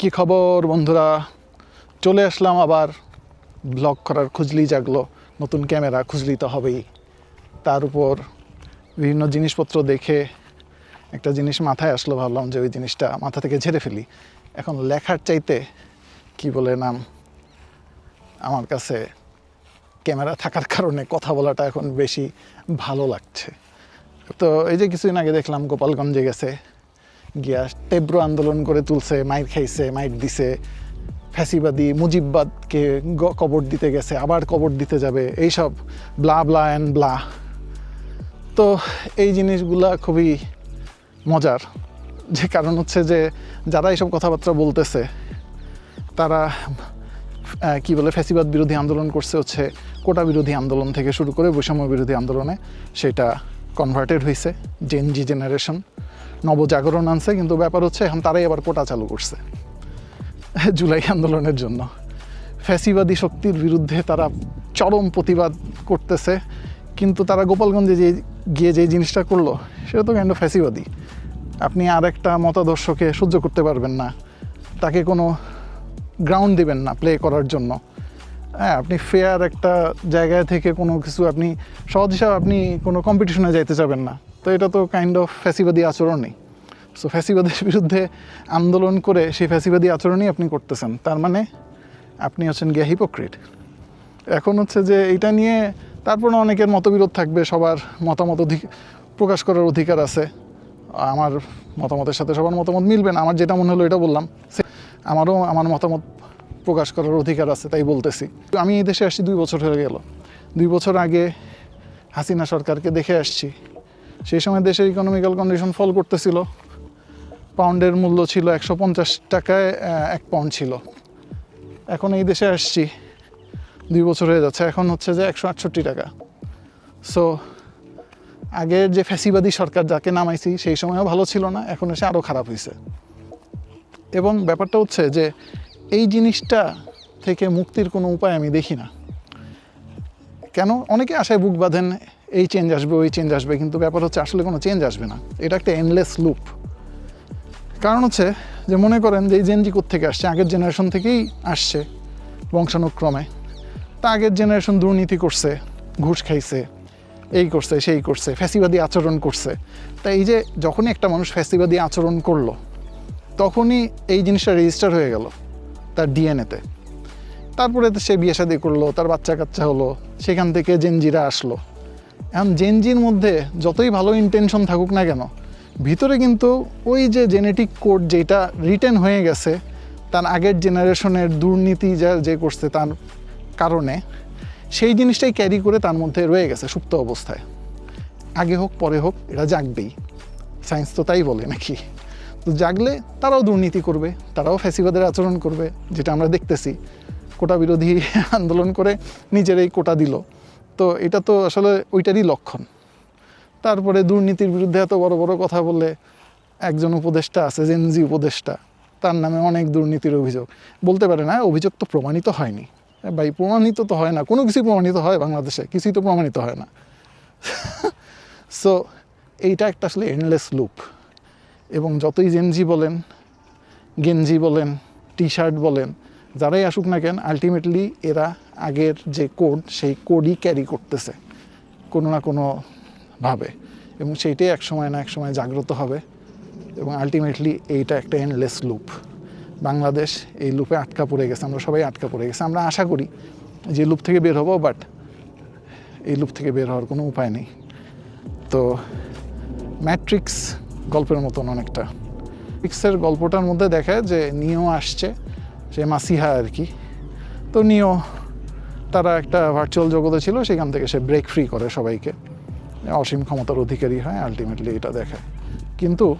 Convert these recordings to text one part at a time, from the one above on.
কি খবর বন্ধুরা? চলে আসলাম আবার ব্লগ করার খুঁজলি জাগলো, নতুন ক্যামেরা খুঁজলি তো হবেই। তার উপর বিভিন্ন জিনিসপত্র দেখে একটা জিনিস মাথায় আসলো, ভাবলাম যে ওই জিনিসটা মাথা থেকে ঝেড়ে ফেলি। এখন লেখার চাইতে কি বলে নাম? আমার কাছে ক্যামেরা থাকার কারণে কথা বলাটা এখন বেশি ভালো লাগছে। তো এই যে কিছুদিন আগে দেখলাম গোপালগঞ্জে গেছে। গিয়া তীব্র আন্দোলন করে তুলছে, মাইর খাইছে, মাইর দিছে। ফ্যাসিবাদী মুজিববাদকে কবর দিতে গেছে, আবার কবর দিতে যাবে, এইসব ব্লা ব্লা অ্যান্ড ব্লা। তো এই জিনিসগুলা খুবই মজার। যে কারণ হচ্ছে যে, যারা এইসব কথাবার্তা বলতেছে, তারা কি বলে, ফ্যাসিবাদ বিরোধী আন্দোলন করছে হচ্ছে কোটা বিরোধী আন্দোলন থেকে শুরু করে বৈষম্য বিরোধী আন্দোলনে, সেটা কনভার্টেড হয়েছে জেন জি জেনারেশন নবজাগরণ আনছে, কিন্তু ব্যাপার হচ্ছে এখন তারাই আবার কোটা চালু করছে। জুলাই আন্দোলনের জন্য। ফ্যাসিবাদী শক্তির বিরুদ্ধে তারা চরম প্রতিবাদ করতেছে, কিন্তু তারা গোপালগঞ্জে যে গিয়ে যে জিনিসটা করল সেটা তো কাইন্ড ফ্যাসিবাদী। আপনি আর একটা মতাদর্শকে সহ্য করতে পারবেন না। তাকে কোনো গ্রাউন্ড দিবেন না প্লে করার জন্য। হ্যাঁ আপনি ফেয়ার একটা জায়গায় থেকে কোনো কিছু আপনি, সহজ হিসাবে আপনি কোনো কম্পিটিশনে যাইতে যাবেন না। তো এটা তো কাইন্ড অফ ফ্যাসিবাদী আচরণই। সো ফ্যাসিবাদের বিরুদ্ধে আন্দোলন করে সেই ফ্যাসিবাদী আচরণই আপনি করতেছেন। তার মানে আপনি হচ্ছেন গিয়া হিপোক্রিট এখন হচ্ছে যে এটা নিয়ে তারপরে অনেকের মতবিরোধ থাকবে, সবার মতামত অধিক প্রকাশ করার অধিকার আছে। আমার মতামতের সাথে সবার মতামত মিলবে না। আমার যেটা মনে হলো এটা বললাম। আমারও আমার মতামত প্রকাশ করার অধিকার আছে, তাই বলতেছি। আমি এই দেশে আসছি দুই বছর হয়ে গেল। দুই বছর আগে হাসিনা সরকারকে দেখে আসছি। সেই সময় দেশের ইকোনমিক্যাল কন্ডিশন ফল করতেছিল। পাউন্ডের মূল্য ছিল একশো পঞ্চাশ টাকায় এক পাউন্ড ছিল। এখন এই দেশে আসছি, দুই বছর হয়ে যাচ্ছে, এখন হচ্ছে যে একশো আটষট্টি টাকা। সো আগের যে ফ্যাসিবাদী সরকার যাকে নামাইছি, সেই সময়ও ভালো ছিল না, এখন এসে আরও খারাপ হয়েছে এবং ব্যাপারটা হচ্ছে যে, এই জিনিসটা থেকে মুক্তির কোনো উপায় আমি দেখি না। কেন? অনেকে আশায় বুক বাঁধেন এই চেঞ্জ আসবে, ওই চেঞ্জ আসবে, কিন্তু ব্যাপার হচ্ছে আসলে কোনো চেঞ্জ আসবে না। এটা একটা এনলেস লুপ কারণ হচ্ছে যে মনে করেন যে এই জেনজি থেকে আসছে? আগের জেনারেশন থেকেই আসছে বংশানুক্রমে। তা আগের জেনারেশন দুর্নীতি করছে, ঘুষ খাইছে, এই করছে, সেই করছে, ফ্যাসিবাদী আচরণ করছে। তা এই যে যখনই একটা মানুষ ফ্যাসিবাদী আচরণ করল, তখনই এই জিনিসটা রেজিস্টার হয়ে গেল তার ডিএনএতে তারপরে সে বিয়ে শাদী করল, তার বাচ্চা কাচ্চা হলো, সেখান থেকে জেনজিরা আসলো। এখন জেনজির মধ্যে যতই ভালো ইন্টেনশন থাকুক না কেন, ভিতরে কিন্তু ওই যে জেনেটিক কোড যেটা রিটেন হয়ে গেছে, তার আগের জেনারেশনের দুর্নীতি যা, যে করছে তার কারণে, সেই জিনিসটাই ক্যারি করে তার মধ্যে রয়ে গেছে সুপ্ত অবস্থায়। আগে হোক, পরে হোক এটা জাগবেই। সায়েন্স তো তাই বলে নাকি? তো জাগলে তারাও দুর্নীতি করবে, তারাও ফ্যাসিবাদের আচরণ করবে, যেটা আমরা দেখতেছি। কোটা বিরোধী আন্দোলন করে নিজের এই কোটা দিল। তো এটা তো আসলে ওইটারই লক্ষণ। তারপরে দুর্নীতির বিরুদ্ধে এত বড় বড় কথা বললে একজন উপদেষ্টা আছে জেনজি উপদেষ্টা, তার নামে অনেক দুর্নীতির অভিযোগ। বলতে পারে না, অভিযোগ তো প্রমাণিত হয়নি। ভাই, প্রমাণিত তো হয় না, কোনো কিছুই প্রমাণিত হয় বাংলাদেশে, কিছুই তো প্রমাণিত হয় না। সো এইটা একটা আসলে এন্ডলেস লুপ এবং যতই জেনজি বলেন গেঞ্জি বলেন টি শার্ট বলেন, যারাই আসুক না কেন আলটিমেটলি এরা আগের যে কোড সেই কোডই ক্যারি করতেছে, কোনো না কোনো ভাবে। এবং সেইটাই এক সময় না এক সময় জাগ্রত হবে। এবং আলটিমেটলি এইটা একটা এন্ডলেস লুপ বাংলাদেশ এই লুপে আটকা পড়ে গেছে, আমরা সবাই আটকা পড়ে গেছে। আমরা আশা করি যে লুপ থেকে বের হব বাট এই লুপ থেকে বের হওয়ার কোনো উপায় নেই। তো ম্যাট্রিক্স গল্পের মতন অনেকটা। ম্যাট্রিক্সের গল্পটার মধ্যে দেখায় যে নিও আসছে, সে মাসিহা আর কি। তো নিও তারা একটা ভার্চুয়াল জগতে ছিল, সেখান থেকে সে ব্রেক ফ্রি করে সবাইকে। অসীম ক্ষমতার অধিকারী হয় আলটিমেটলি এটা দেখায়। কিন্তু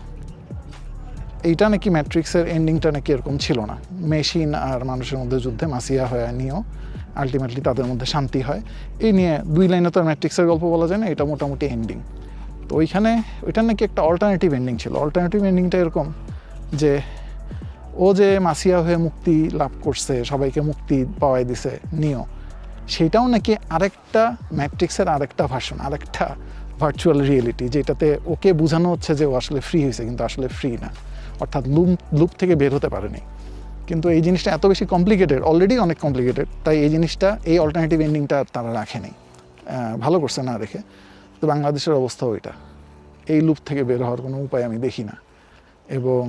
এইটা নাকি ম্যাট্রিক্সের এন্ডিংটা নাকি এরকম ছিল না। মেশিন আর মানুষের মধ্যে যুদ্ধে মাসিয়া হয় নিয়েও আলটিমেটলি তাদের মধ্যে শান্তি হয়। এই নিয়ে দুই লাইনে তো ম্যাট্রিক্সের গল্প বলা যায় না, এটা মোটামুটি এন্ডিং তো ওইখানে, ওইটার নাকি একটা অল্টারনেটিভ এন্ডিং ছিল। অল্টারনেটিভ এন্ডিংটা এরকম যে ও যে মাসিয়া হয়ে মুক্তি লাভ করছে, সবাইকে মুক্তি পাওয়াই দিছে, নিও। সেটাও নাকি আরেকটা ম্যাট্রিক্সের আরেকটা ভার্সন আরেকটা ভার্চুয়াল রিয়েলিটি যেটাতে ওকে বোঝানো হচ্ছে যে ও আসলে ফ্রি হয়েছে, কিন্তু আসলে ফ্রি না। অর্থাৎ লুপ লুপ থেকে বের হতে পারেনি। কিন্তু এই জিনিসটা এত বেশি কমপ্লিকেটেড অলরেডি অনেক কমপ্লিকেটেড তাই এই জিনিসটা, এই অল্টারনেটিভ এন্ডিংটা তারা রাখেনি। ভালো করছে না রেখে তো বাংলাদেশের অবস্থা ওইটা এই লুপ থেকে বের হওয়ার কোনো উপায় আমি দেখি না। এবং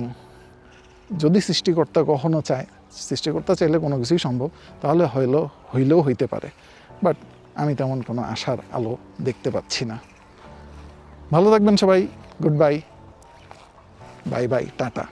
যদি সৃষ্টিকর্তা কখনো চায় সৃষ্টিকর্তা চাইলে কোনো কিছুই সম্ভব, তাহলে হইল, হইলেও হইতে পারে। বাট আমি তেমন কোনো আশার আলো দেখতে পাচ্ছি না। ভালো থাকবেন সবাই good bye bye bye tata.